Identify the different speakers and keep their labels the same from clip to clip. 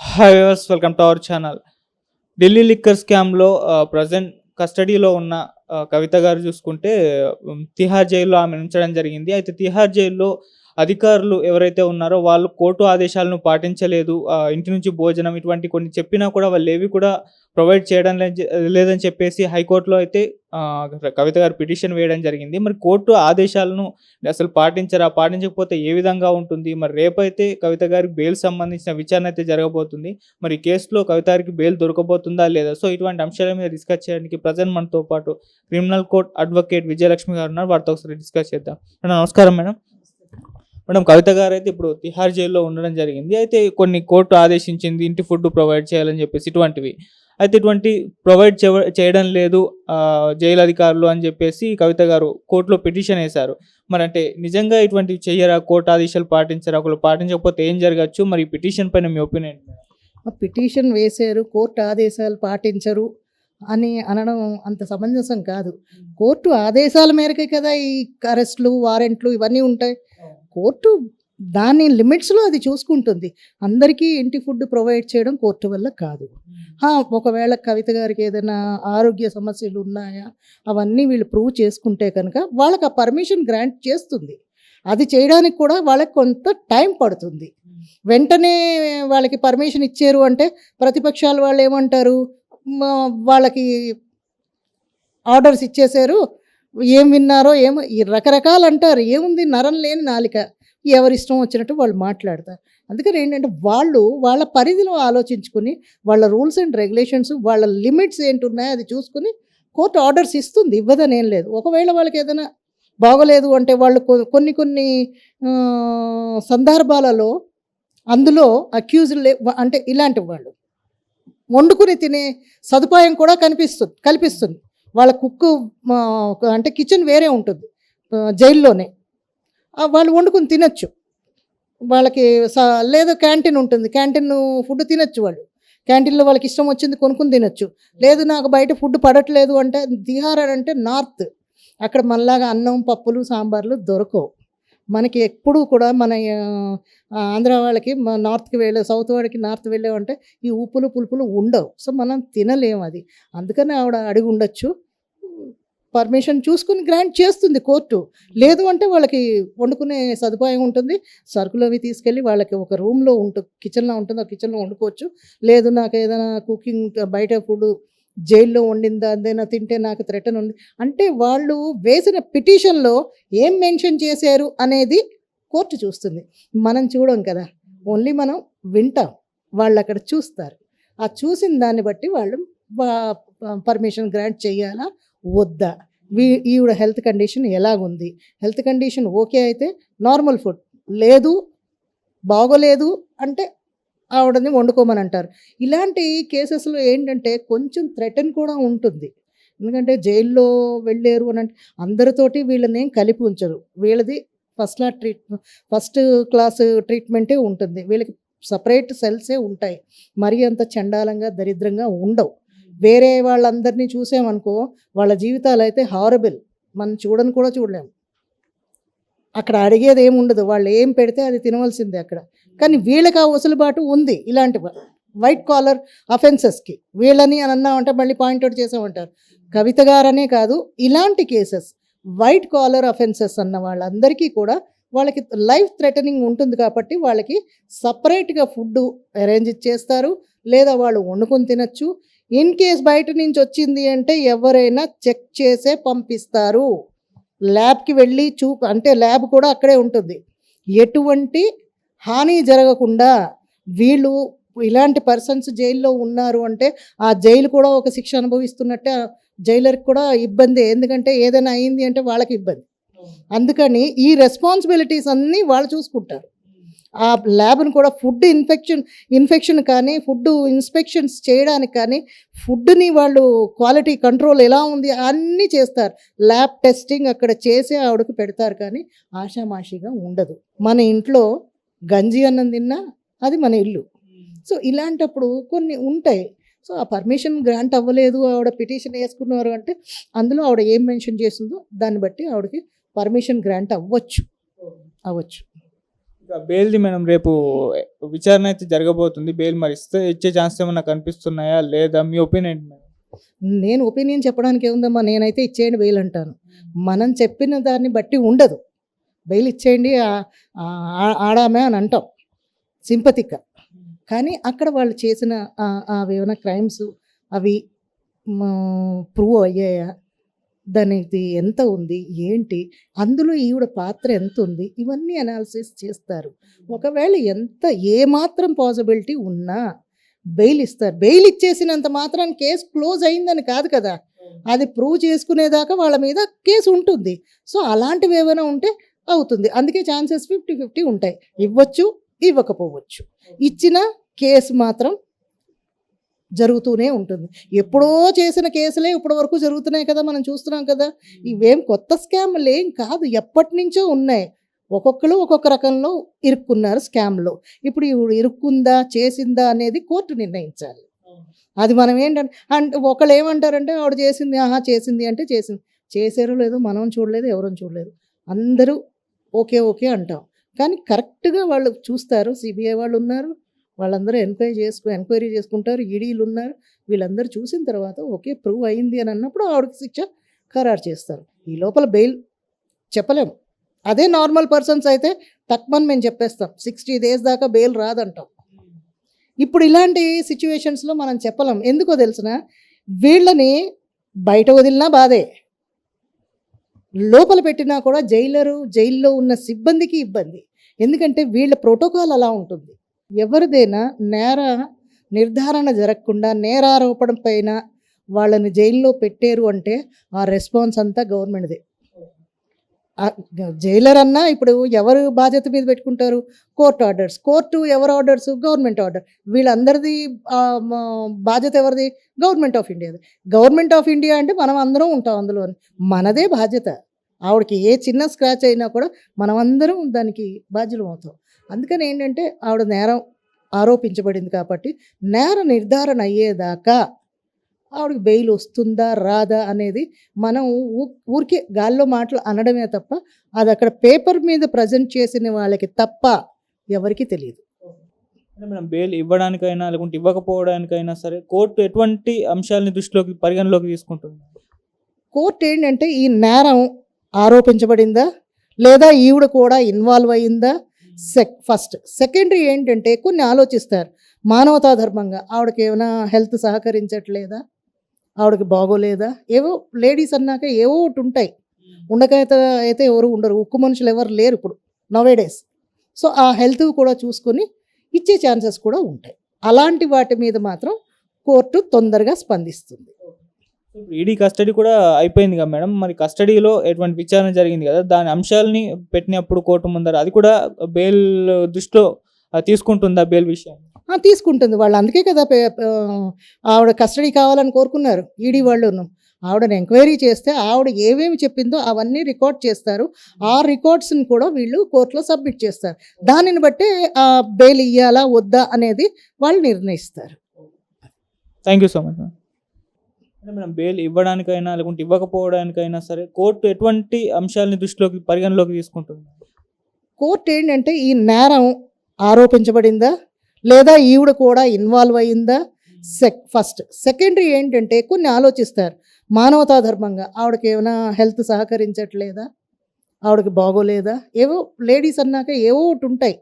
Speaker 1: Hi viewers welcome to our channel Delhi liquor స్కామ్లో present కస్టడీలో ఉన్న కవిత గారు చూసుకుంటే తిహార్ జైల్లో ఆమె ఉంచడం జరిగింది. అయితే తిహార్ జైల్లో అధికారులు ఎవరైతే ఉన్నారో వాళ్ళు కోర్టు ఆదేశాలను పాటించలేదు. ఇంటి నుంచి భోజనం ఇటువంటి కొన్ని చెప్పినా కూడా వాళ్ళు ఏవి కూడా ప్రొవైడ్ చేయడం లేదని చెప్పేసి హైకోర్టులో అయితే కవిత గారు పిటిషన్ వేయడం జరిగింది. మరి కోర్టు ఆదేశాలను అసలు పాటించరా? పాటించకపోతే ఏ విధంగా ఉంటుంది? మరి రేపైతే కవిత గారికి బెయిల్ సంబంధించిన విచారణ అయితే జరగబోతుంది. మరి కేసులో కవిత గారికి బెయిల్ దొరకబోతుందా లేదా? సో ఇటువంటి అంశాల మీద డిస్కస్ చేయడానికి ప్రజెంట్ మనతో పాటు క్రిమినల్ కోర్ట్ అడ్వకేట్ విజయలక్ష్మి గారు ఉన్నారు. వారితో ఒకసారి డిస్కస్ చేద్దాం. నమస్కారం మేడం. మేడం కవిత గారు అయితే ఇప్పుడు తిహార్ జైల్లో ఉండడం జరిగింది. అయితే కొన్ని కోర్టు ఆదేశించింది ఇంటి ఫుడ్ ప్రొవైడ్ చేయాలని చెప్పేసి ఇటువంటివి. అయితే ఇటువంటి ప్రొవైడ్ చేయడం లేదు జైలు అధికారులు అని చెప్పేసి కవిత గారు కోర్టులో పిటిషన్ వేశారు. మరి అంటే నిజంగా ఇటువంటివి చెయ్యరా కోర్టు ఆదేశాలు పాటించరా? ఒకళ్ళు పాటించకపోతే ఏం జరగచ్చు? మరి ఈ పిటిషన్ పైన మీ ఒపీనియన్
Speaker 2: పిటిషన్ వేశారు కోర్టు ఆదేశాలు పాటించరు అని అనడం అంత సమంజసం కాదు. కోర్టు ఆదేశాల మేరకే కదా ఈ అరెస్ట్లు వారెంట్లు ఇవన్నీ ఉంటాయి. కోర్టు దాని లిమిట్స్లో అది చూసుకుంటుంది. అందరికీ ఇంటి ఫుడ్ ప్రొవైడ్ చేయడం కోర్టు వల్ల కాదు. ఒకవేళ కవిత గారికి ఏదైనా ఆరోగ్య సమస్యలు ఉన్నాయా అవన్నీ వీళ్ళు ప్రూవ్ చేసుకుంటే కనుక వాళ్ళకి ఆ పర్మిషన్ గ్రాంట్ చేస్తుంది. అది చేయడానికి కూడా వాళ్ళకి కొంత టైం పడుతుంది. వెంటనే వాళ్ళకి పర్మిషన్ ఇచ్చారు అంటే ప్రతిపక్షాల వాళ్ళు ఏమంటారు? వాళ్ళకి ఆర్డర్స్ ఇచ్చేశారు ఏం విన్నారో ఏమో ఈ రకరకాలు అంటారు ఏముంది నరం లేని నాలిక? ఎవరి ఇష్టం వచ్చినట్టు వాళ్ళు మాట్లాడతారు. అందుకని ఏంటంటే వాళ్ళు వాళ్ళ పరిధిలో ఆలోచించుకుని వాళ్ళ రూల్స్ అండ్ రెగ్యులేషన్స్ వాళ్ళ లిమిట్స్ ఏంటి ఉన్నాయో అది చూసుకుని కోర్టు ఆర్డర్స్ ఇస్తుంది. ఇవ్వదని ఏం లేదు. ఒకవేళ వాళ్ళకి ఏదైనా బాగోలేదు అంటే వాళ్ళు కొన్ని కొన్ని సందర్భాలలో అందులో అక్యూజ్డ్ అంటే ఇలాంటి వాళ్ళు. వండుకుని తినే సదుపాయం కూడా కనిపిస్తుంది కల్పిస్తుంది. వాళ్ళ కుక్కు అంటే కిచెన్ వేరే ఉంటుంది జైల్లోనే. వాళ్ళు వండుకుని తినచ్చు. వాళ్ళకి స- లేదు క్యాంటీన్ ఉంటుంది. క్యాంటీన్ ఫుడ్ తినచ్చు వాళ్ళు. క్యాంటీన్లో వాళ్ళకి ఇష్టం వచ్చింది కొనుక్కుని తినచ్చు. లేదు నాకు బయట ఫుడ్ పడట్లేదు అంటే దిహార్ అంటే నార్త్. అక్కడ మనలాగా అన్నం పప్పులు సాంబార్లు దొరకవు. మనకి ఎప్పుడూ కూడా మన ఆంధ్ర వాళ్ళకి మన నార్త్కి వెళ్ళే సౌత్ వాడికి నార్త్ వెళ్ళామంటే ఈ ఉప్పులు పులుపులు ఉండవు. సో మనం తినలేము అది. అందుకని ఆవిడ అడిగి ఉండొచ్చు. పర్మిషన్ చూసుకుని గ్రాంట్ చేస్తుంది కోర్టు. లేదు అంటే వాళ్ళకి వండుకునే సదుపాయం ఉంటుంది. సరుకులు అవి తీసుకెళ్ళి వాళ్ళకి ఒక రూమ్లో ఉంటుంది కిచెన్లో ఉంటుంది. ఆ కిచెన్లో వండుకోవచ్చు. లేదు నాకు ఏదైనా కుకింగ్ బయట ఫుడ్ జైల్లో వండిందా అదేనా తింటే నాకు థ్రెటన్ ఉంది. అంటే వాళ్ళు వేసిన పిటిషన్లో ఏం మెన్షన్ చేశారు అనేది కోర్టు చూస్తుంది. మనం చూడం కదా ఓన్లీ మనం వింటాం వాళ్ళు అక్కడ చూస్తారు. ఆ చూసిన దాన్ని బట్టి వాళ్ళు పర్మిషన్ గ్రాంట్ చేయాలా వద్దా? వీ ఈవిడ హెల్త్ కండిషన్ ఎలాగుంది? హెల్త్ కండిషన్ ఓకే అయితే నార్మల్ ఫుడ్ లేదు బాగోలేదు అంటే ఆవిడని వండుకోమని అంటారు ఇలాంటి కేసెస్లో ఏంటంటే కొంచెం థ్రెటన్ కూడా ఉంటుంది. ఎందుకంటే జైల్లో వెళ్ళారు అని అంటే అందరితోటి వీళ్ళని ఏం కలిపి ఉంచరు. వీళ్ళది first class treatment first class ట్రీట్మెంటే ఉంటుంది. వీళ్ళకి సపరేట్ సెల్సే ఉంటాయి. మరీ అంత చండాలంగా దరిద్రంగా ఉండవు. వేరే వాళ్ళందరినీ చూసామనుకో వాళ్ళ జీవితాలు అయితే హారబుల్. మనం చూడని కూడా చూడలేము అక్కడ అడిగేది ఏమి ఉండదు. వాళ్ళు ఏం పెడితే అది తినవలసిందే అక్కడ. కానీ వీళ్ళకి ఆ వసులుబాటు ఉంది ఇలాంటి వైట్ కాలర్ అఫెన్సెస్కి. వీళ్ళని అని అన్నామంటే మళ్ళీ పాయింట్అవుట్ చేసామంటారు. కవిత గారనే కాదు ఇలాంటి కేసెస్ వైట్ కాలర్ అఫెన్సెస్ అన్న వాళ్ళందరికీ కూడా వాళ్ళకి లైఫ్ థ్రెటనింగ్ ఉంటుంది కాబట్టి వాళ్ళకి సపరేట్గా ఫుడ్ అరేంజ్ చేస్తారు. లేదా వాళ్ళు వండుకొని తినచ్చు. ఇన్ కేస్ బయట నుంచి వచ్చింది అంటే ఎవరైనా చెక్ చేసే పంపిస్తారు. ల్యాబ్కి వెళ్ళి చూ అంటే ల్యాబ్ కూడా అక్కడే ఉంటుంది. ఎటువంటి హాని జరగకుండా వీళ్ళు ఇలాంటి పర్సన్స్ జైల్లో ఉన్నారు అంటే ఆ జైలు కూడా ఒక శిక్ష అనుభవిస్తున్నట్టే జైలర్కి కూడా ఇబ్బంది. ఎందుకంటే ఏదైనా అయింది అంటే వాళ్ళకి ఇబ్బంది. అందుకని ఈ రెస్పాన్సిబిలిటీస్ అన్నీ వాళ్ళు చూసుకుంటారు. ఆ ల్యాబ్ను కూడా ఫుడ్ ఇన్ఫెక్షన్ ఇన్ఫెక్షన్ కానీ ఫుడ్ ఇన్స్పెక్షన్స్ చేయడానికి కానీ ఫుడ్ని వాళ్ళు క్వాలిటీ కంట్రోల్ ఎలా ఉంది అన్నీ చేస్తారు. ల్యాబ్ టెస్టింగ్ అక్కడ చేసి ఆవిడకు పెడతారు కానీ ఆషామాషిగా ఉండదు. మన ఇంట్లో గంజి అన్నం తిన్నా అది మన ఇల్లు. సో ఇలాంటప్పుడు కొన్ని ఉంటాయి. సో ఆ పర్మిషన్ గ్రాంట్ అవ్వలేదు ఆవిడ పిటిషన్ వేసుకున్నారు అంటే అందులో ఆవిడ ఏం మెన్షన్ చేసిందో దాన్ని బట్టి ఆవిడకి పర్మిషన్ గ్రాంట్ అవ్వచ్చు. అవ్వచ్చు.
Speaker 1: బెయిల్ది మేడం రేపు విచారణ అయితే జరగబోతుంది. బెయిల్ మరి ఇస్తే ఇచ్చే ఛాన్స్ ఏమన్నా కనిపిస్తున్నాయా? లేదా మీ ఒపీనియన్ మేడం?
Speaker 2: నేను ఒపీనియన్ చెప్పడానికి ఏముందమ్మా? నేనైతే ఇచ్చేయండి బెయిల్ అంటాను. మనం చెప్పిన దాన్ని బట్టి ఉండదు. బెయిల్ ఇచ్చేయండి ఆడామే అని అంటాం. సింపతిక కానీ అక్కడ వాళ్ళు చేసిన అవి ఏమైనా క్రైమ్స్ అవి ప్రూవ్ అయ్యాయా? దానికి ఎంత ఉంది? ఏంటి? అందులో ఈవిడ పాత్ర ఎంత ఉంది ఇవన్నీ అనాలిసిస్ చేస్తారు. ఒకవేళ ఎంత ఏమాత్రం పాసిబిలిటీ ఉన్నా బెయిల్ ఇస్తారు బెయిల్ ఇచ్చేసినంత మాత్రం కేసు క్లోజ్ అయిందని కాదు కదా? అది ప్రూవ్ చేసుకునేదాకా వాళ్ళ మీద కేసు ఉంటుంది. సో అలాంటివి ఏమైనా ఉంటే అవుతుంది. అందుకే ఛాన్సెస్ ఫిఫ్టీ ఫిఫ్టీ ఉంటాయి. ఇవ్వచ్చు ఇవ్వకపోవచ్చు. ఇచ్చిన కేసు మాత్రం జరుగుతూనే ఉంటుంది. ఎప్పుడో చేసిన కేసులే ఇప్పటి వరకు జరుగుతున్నాయి కదా మనం చూస్తున్నాం కదా. ఇవేం కొత్త స్కామ్లు ఏం కాదు. ఎప్పటి నుంచో ఉన్నాయి. ఒక్కొక్కరు ఒక్కొక్క రకంలో ఇరుక్కున్నారు స్కామ్లో. ఇప్పుడు ఇరుక్కుందా చేసిందా అనేది కోర్టు నిర్ణయించాలి. అది మనం ఏంటంటే అంటే ఒకళ్ళు ఏమంటారంటే ఆవిడ చేసింది ఆహా చేసింది అంటే చేసింది. చేసారో లేదో మనం చూడలేదు ఎవరూ చూడలేదు. అందరూ ఓకే ఓకే అంటాం. కానీ కరెక్ట్గా వాళ్ళు చూస్తారు. సిబిఐ వాళ్ళు ఉన్నారు. వాళ్ళందరూ ఎంక్వైరీ చేసుకు ఎంక్వైరీ చేసుకుంటారు. ఈడీలు ఉన్నారు వీళ్ళందరూ చూసిన తర్వాత ఓకే ప్రూవ్ అయింది అని అన్నప్పుడు ఆవిడకి శిక్ష ఖరారు చేస్తారు. ఈ లోపల బెయిల్ చెప్పలేము. అదే నార్మల్ పర్సన్స్ అయితే తక్కువని మేము చెప్పేస్తాం. సిక్స్టీ డేస్ దాకా బెయిల్ రాదంటాం. ఇప్పుడు ఇలాంటి సిచ్యువేషన్స్లో మనం చెప్పలేం. ఎందుకో తెలిసిన వీళ్ళని బయట వదిలినా బాధే. లోపల పెట్టినా కూడా జైలరు జైల్లో ఉన్న సిబ్బందికి ఇబ్బంది. ఎందుకంటే వీళ్ళ ప్రోటోకాల్ అలా ఉంటుంది. ఎవరిదైనా నేర నిర్ధారణ జరగకుండా నేరారోపణ పైన వాళ్ళని జైల్లో పెట్టారు అంటే ఆ రెస్పాన్స్ అంతా గవర్నమెంట్దే. జైలర్ అన్నా ఇప్పుడు ఎవరు బాధ్యత మీద పెట్టుకుంటారు? Court orders. కోర్టు ఎవరు ఆర్డర్స్? Government order. వీళ్ళందరిది బాధ్యత ఎవరిది? గవర్నమెంట్ ఆఫ్ ఇండియాది. గవర్నమెంట్ ఆఫ్ ఇండియా అంటే మనం అందరం ఉంటాం అందులో. మనదే బాధ్యత. ఆవిడకి ఏ చిన్న స్క్రాచ్ అయినా కూడా మనం అందరం దానికి బాధ్యులం అవుతాం. అందుకని ఏంటంటే ఆవిడ నేరం ఆరోపించబడింది కాబట్టి నేర నిర్ధారణ అయ్యేదాకా ఆవిడకి బెయిల్ వస్తుందా రాదా అనేది మనం ఊ- ఊరికే గాల్లో మాటలు అనడమే తప్ప అది అక్కడ పేపర్ మీద ప్రజెంట్ చేసిన వాళ్ళకి తప్ప ఎవరికి తెలియదు.
Speaker 1: అంటే మేడం బెయిల్ ఇవ్వడానికైనా లేకుంటే ఇవ్వకపోవడానికైనా సరే కోర్టు ఎటువంటి అంశాలని దృష్టిలోకి పరిగణలోకి తీసుకుంటుంది?
Speaker 2: కోర్టు ఏంటంటే ఈ నేరం ఆరోపించబడిందా లేదా ఈవిడ కూడా ఇన్వాల్వ్ అయ్యిందా? సెక్ ఫస్ట్ సెకండరీ ఏంటంటే కొన్ని ఆలోచిస్తారు. మానవతా ధర్మంగా ఆవిడకి ఏమైనా హెల్త్ సహకరించట్లేదా? ఆవిడకి బాగోలేదా? ఏవో లేడీస్ అన్నాక ఏవో ఒకటి ఉంటాయి. ఉండకైతే అయితే ఎవరు ఉండరు. ఉక్కు మనుషులు ఎవరు లేరు ఇప్పుడు నవేడేస్ సో ఆ హెల్త్ కూడా చూసుకొని ఇచ్చే ఛాన్సెస్ కూడా ఉంటాయి. అలాంటి వాటి మీద మాత్రం కోర్టు తొందరగా స్పందిస్తుంది.
Speaker 1: ఈడీ కస్టడీ కూడా అయిపోయింది కదా మేడం. మరి కస్టడీలో ఎటువంటి విచారణ జరిగింది కదా? దాని అంశాలని పెట్టినప్పుడు కోర్టు ముందర అది కూడా బెయిల్ దృష్టిలో తీసుకుంటుందా బెయిల్ విషయం?
Speaker 2: తీసుకుంటుంది. వాళ్ళు అందుకే కదా ఆవిడ కస్టడీ కావాలని కోరుకున్నారు ఈడీ వాళ్ళును. ఆవిడని ఎంక్వైరీ చేస్తే ఆవిడ ఏమేమి చెప్పిందో అవన్నీ రికార్డ్ చేస్తారు. ఆ రికార్డ్స్ని కూడా వీళ్ళు కోర్టులో సబ్మిట్ చేస్తారు. దానిని బట్టే ఆ బెయిల్ ఇయ్యాలా వద్దా అనేది వాళ్ళు నిర్ణయిస్తారు.
Speaker 1: Thank you so much madam అంటే మనం బెయిల్ ఇవ్వడానికైనా లేకుంటే ఇవ్వకపోవడానికైనా సరే కోర్టు ఎటువంటి అంశాలని దృష్టిలోకి పరిగణలోకి తీసుకుంటుంది?
Speaker 2: కోర్టు ఏంటంటే ఈ నేరం ఆరోపించబడిందా? లేదా ఈవిడ కూడా ఇన్వాల్వ్ అయ్యిందా? Check first. సెకండరీ ఏంటంటే కొన్ని ఆలోచిస్తారు. మానవతా ధర్మంగా ఆవిడకి ఏమైనా హెల్త్ సహకరించట్లేదా? ఆవిడకి బాగోలేదా? ఏవో లేడీస్ అన్నాక ఏవో ఒకటి ఉంటాయి.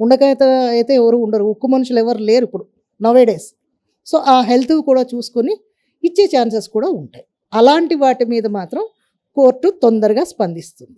Speaker 2: ఉండకైతే అయితే ఎవరు ఉండరు. ఉక్కు మనుషులు ఎవరు లేరు ఇప్పుడు నవేడేస్ సో ఆ హెల్త్ కూడా చూసుకొని ఇచ్చే ఛాన్సెస్ కూడా ఉంటాయి. అలాంటి వాటి మీద మాత్రం కోర్టు తొందరగా స్పందిస్తుంది.